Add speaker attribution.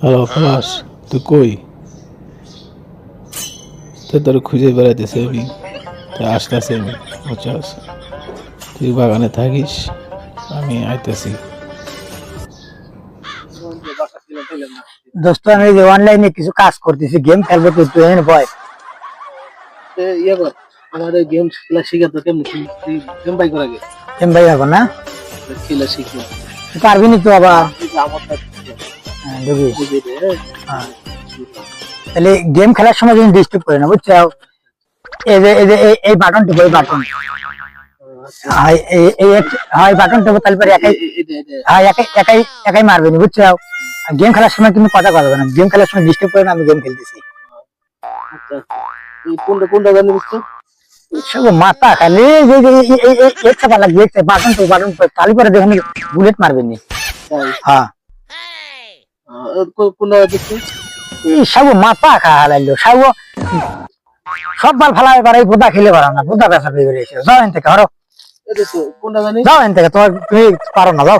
Speaker 1: Hello খালাস তুই কই? তুই তোর খুঁজে বেড়াইতেছে আমি তুই আসতেছে আমি বুঝছস তুই বাগানে থাকিস আমি আইতেছি।
Speaker 2: দোস্ত আমি যে অনলাইনে কিছু কাজ করতেছি গেম খেলব তুই তুই এনে ভয়
Speaker 3: ইয়ে কর আমার গেম খেলা শিখে তো কেমন গেম বাই করা
Speaker 2: গেম ভাই যাব না?
Speaker 3: খেলা শিখব।
Speaker 2: পারবি না তো আবার?
Speaker 3: আমার
Speaker 2: তাহলে গেম খেলার সময় যদি ডিস্টার্ব করে না বুঝছ এই যে এই যে এই- এই বাটন টিপো এই বাটন হয় এই এই এক- হয় বাটন টিপো তাহলে পরে একাই হ্যাঁ একাই একাই একাই মারবে না বুঝছ গেম খেলার সময় তুমি কথা কথা না গেম খেলার সময় ডিস্টার্ব করে না আমি গেম খেলতেছি
Speaker 3: কোনটা কোনটা জানি বুঝছ
Speaker 2: সব মাথা খালি এই চাপা লাগবে বাটন তো বাটন তাহলে পরে দেখুন বুলেট মারবে নি
Speaker 3: তাই
Speaker 2: হ্যাঁ
Speaker 3: কোনটা দেখছ
Speaker 2: এই সব মাথা খাওয়ালাইলো সব সব বাল ফালা এবার এই বোদা খেলে পারো না বোদা বেসা পেয়ে বেরিয়েছে যাও এন থেকে হরো।
Speaker 3: কোনটা জানি?
Speaker 2: যাও এন থেকে তোমার তুমি পারো না যাও।